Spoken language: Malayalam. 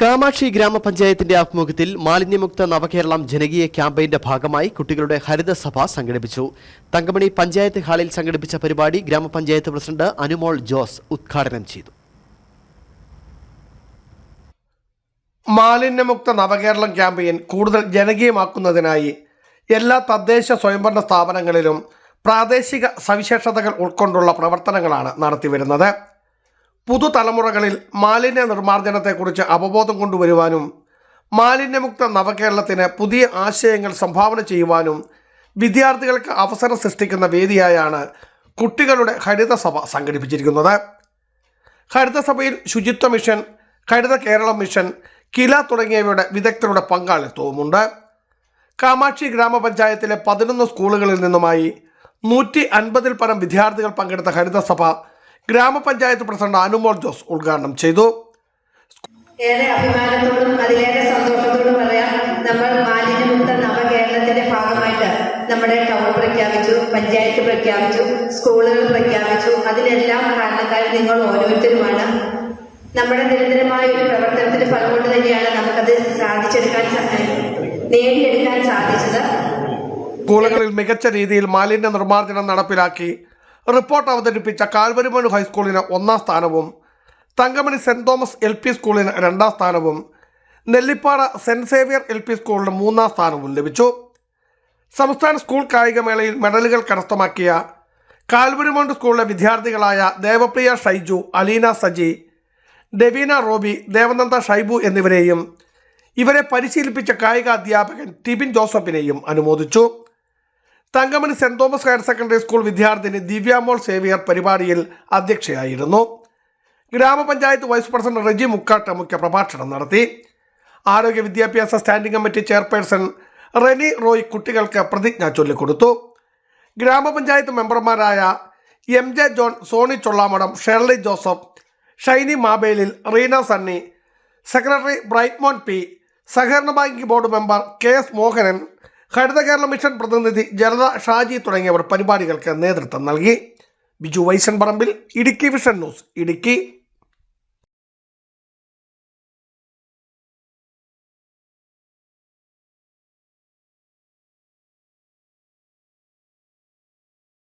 കാമാക്ഷി ഗ്രാമപഞ്ചായത്തിന്റെ ആഭിമുഖ്യത്തിൽ മാലിന്യമുക്ത നവകേരളം ജനകീയ ക്യാമ്പയിന്റെ ഭാഗമായി കുട്ടികളുടെ ഹരിതസഭ സംഘടിപ്പിച്ചു. തങ്കമണി പഞ്ചായത്ത് ഹാളിൽ സംഘടിപ്പിച്ച പരിപാടി ഗ്രാമപഞ്ചായത്ത് പ്രസിഡന്റ് അനുമോൾ ജോസ് ഉദ്ഘാടനം ചെയ്തു. മാലിന്യമുക്ത നവകേരളം ക്യാമ്പയിൻ കൂടുതൽ ജനകീയമാക്കുന്നതിനായി എല്ലാ തദ്ദേശ സ്വയംഭരണ സ്ഥാപനങ്ങളിലും പ്രാദേശിക സവിശേഷതകൾ ഉൾക്കൊണ്ടുള്ള പ്രവർത്തനങ്ങളാണ് നടത്തിവരുന്നത്. പുതുതലമുറകളിൽ മാലിന്യ നിർമ്മാർജനത്തെക്കുറിച്ച് അവബോധം കൊണ്ടുവരുവാനും മാലിന്യമുക്ത നവകേരളത്തിന് പുതിയ ആശയങ്ങൾ സംഭാവന ചെയ്യുവാനും വിദ്യാർത്ഥികൾക്ക് അവസരം സൃഷ്ടിക്കുന്ന വേദിയായാണ് കുട്ടികളുടെ ഹരിതസഭ സംഘടിപ്പിച്ചിരിക്കുന്നത്. ഹരിതസഭയിൽ ശുചിത്വ മിഷൻ ഹരിത കേരളം മിഷൻ കില തുടങ്ങിയവയുടെ വിദഗ്ധരുടെ പങ്കാളിത്തവുമുണ്ട്. കാമാക്ഷി ഗ്രാമപഞ്ചായത്തിലെ പതിനൊന്ന് സ്കൂളുകളിൽ നിന്നുമായി നൂറ്റി അൻപതിൽ പരം വിദ്യാർത്ഥികൾ പങ്കെടുത്ത ഹരിതസഭ ഗ്രാമപഞ്ചായത്ത് പ്രസിഡന്റ് അനുമോൾ ജോസ് ഉദ്ഘാടനം ചെയ്തു. ഏറെ അഭിമാനത്തോടും അതിലേറെ സന്തോഷത്തോടും പറയാം നമ്മൾ മാലിന്യമുക്ത നവകേരളത്തിന്റെ ഭാഗമായിട്ട് നമ്മുടെ ടൗൺ പ്രഖ്യാപിച്ചു പഞ്ചായത്ത് പ്രഖ്യാപിച്ചു സ്കൂളുകൾ പ്രഖ്യാപിച്ചു. അതിനെല്ലാം കാരണക്കാർ നിങ്ങൾ ഓരോരുത്തരുമാണ്. നമ്മുടെ നിരന്തരമായ ഒരു പ്രവർത്തനത്തിന്റെ ഫലം കൊണ്ട് തന്നെയാണ് നമുക്കത് സാധിച്ചെടുക്കാൻ നേടിയെടുക്കാൻ സാധിച്ചത്. സ്കൂളുകളിൽ മികച്ച രീതിയിൽ മാലിന്യ നിർമ്മാർജനം നടപ്പിലാക്കി. റിപ്പോർട്ട് അവതരിപ്പിച്ച കാൽവരിമണു ഹൈസ്കൂളിന് ഒന്നാം സ്ഥാനവും Thankamani saint Thomas L P സ്കൂളിന് രണ്ടാം സ്ഥാനവും Nellippara saint Xavier L P സ്കൂളിന് മൂന്നാം സ്ഥാനവും ലഭിച്ചു. സംസ്ഥാന സ്കൂൾ കായികമേളയിൽ മെഡലുകൾ കരസ്ഥമാക്കിയ കാൽവരിമൗണ്ട് സ്കൂളിലെ വിദ്യാർത്ഥികളായ ദേവപ്രിയ ഷൈജു അലീന സജി ഡെവീന റോബി ദേവനന്ദ ഷൈബു എന്നിവരെയും ഇവരെ പരിശീലിപ്പിച്ച കായിക അധ്യാപകൻ ടിബിൻ ജോസഫിനെയും അനുമോദിച്ചു. Thankamani saint Thomas higher secondary school വിദ്യാർത്ഥിനി ദിവ്യാമോൾ സേവിയർ പരിപാടിയിൽ അധ്യക്ഷയായിരുന്നു. ഗ്രാമപഞ്ചായത്ത് വൈസ് പ്രസിഡന്റ് റെജി മുക്കാട്ട് മുഖ്യ പ്രഭാഷണം നടത്തി. ആരോഗ്യ വിദ്യാഭ്യാസ standing committee chairperson Reni Roy കുട്ടികൾക്ക് പ്രതിജ്ഞ ചൊല്ലിക്കൊടുത്തു. ഗ്രാമപഞ്ചായത്ത് മെമ്പർമാരായ M J John Soni Chollamadam Shirley Joseph Shiny Mabelil Reena Sunny secretary Brightmon P സഹകരണ bank board member K S Mohanan Haritha Kerala mission പ്രതിനിധി ജനത ഷാജി തുടങ്ങിയവർ പരിപാടികൾക്ക് നേതൃത്വം നൽകി. Biju Vaishan Parambil Idukki vision news Idukki.